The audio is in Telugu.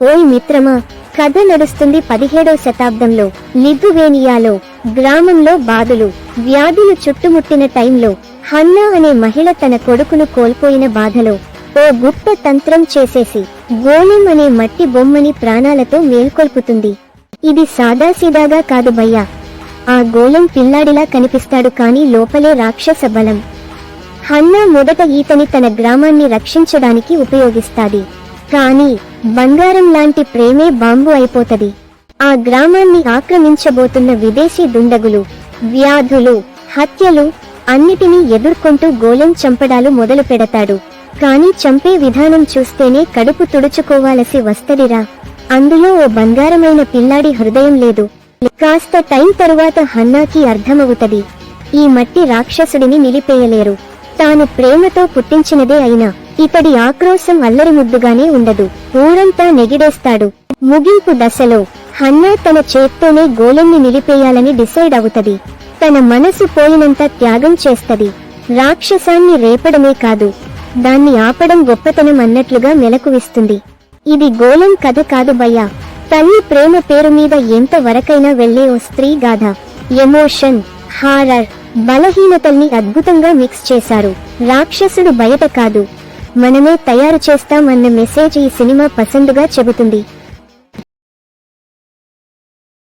ఓయ్ మిత్రమా కథ నడుస్తుంది పదిహేడవ శతాబ్దంలో లిథువేనియాలో గ్రామంలో బాధలు వ్యాధులు చుట్టుముట్టిన టైంలో హన్నా అనే మహిళ తన కొడుకును కోల్పోయిన బాధలో ఓ గుప్త తంత్రం చేసేసి గోళం అనే మట్టి బొమ్మని ప్రాణాలతో మేల్కొల్పుతుంది. ఇది సాదాసీదాగా కాదు భయ్యా. ఆ గోళం పిల్లాడిలా కనిపిస్తాడు కాని లోపలే రాక్షస బలం. హన్నా మొదట ఈతని తన గ్రామాన్ని రక్షించడానికి ఉపయోగిస్తాది. కానీ బంగారం లాంటి ప్రేమే బాంబు అయిపోతది. ఆ గ్రామాన్ని ఆక్రమించబోతున్న విదేశీ దుండగులు వ్యాధులు హత్యలు అన్నిటినీ ఎదుర్కొంటూ గోలెం చంపడాలు మొదలు పెడతాడు. కాని చంపే విధానం చూస్తేనే కడుపు తుడుచుకోవాలసి వస్తదిరా. అందులో ఓ బంగారమైన పిల్లాడి హృదయం లేదు. కాస్త టైం తరువాత హన్నాకి అర్థమవుతది. ఈ మట్టి రాక్షసుడిని నిలిపేయలేరు. తాను ప్రేమతో పుట్టించినదే అయినా ఇతడి ఆక్రోశం అల్లరి ముద్దుగానే ఉండదు. ఊరంతా నెగిడేస్తాడు. ముగింపు దశలో హన్నా తన చేత్తోనే గోలెన్ని నిలిపేయాలని డిసైడ్ అవుతది. తన మనసు పోయినంత త్యాగం చేస్తది. రాక్షసాన్ని రేపడమే కాదు. దాన్ని ఆపడం గొప్పతనం అన్నట్లుగా మెలకువిస్తుంది. ఇది గోలం కథ కాదు భయ్యా. తల్లి ప్రేమ పేరు మీద ఎంత వరకైనా వెళ్ళే ఓ స్త్రీ గాథ. ఎమోషన్ హారర్ బలహీనతల్ని అద్భుతంగా మిక్స్ చేశారు. రాక్షసుడు బయట కాదు. మనమే తయారు చేస్తాం అన్న మెసేజ్ ఈ సినిమా పసందుగా చెబుతుంది.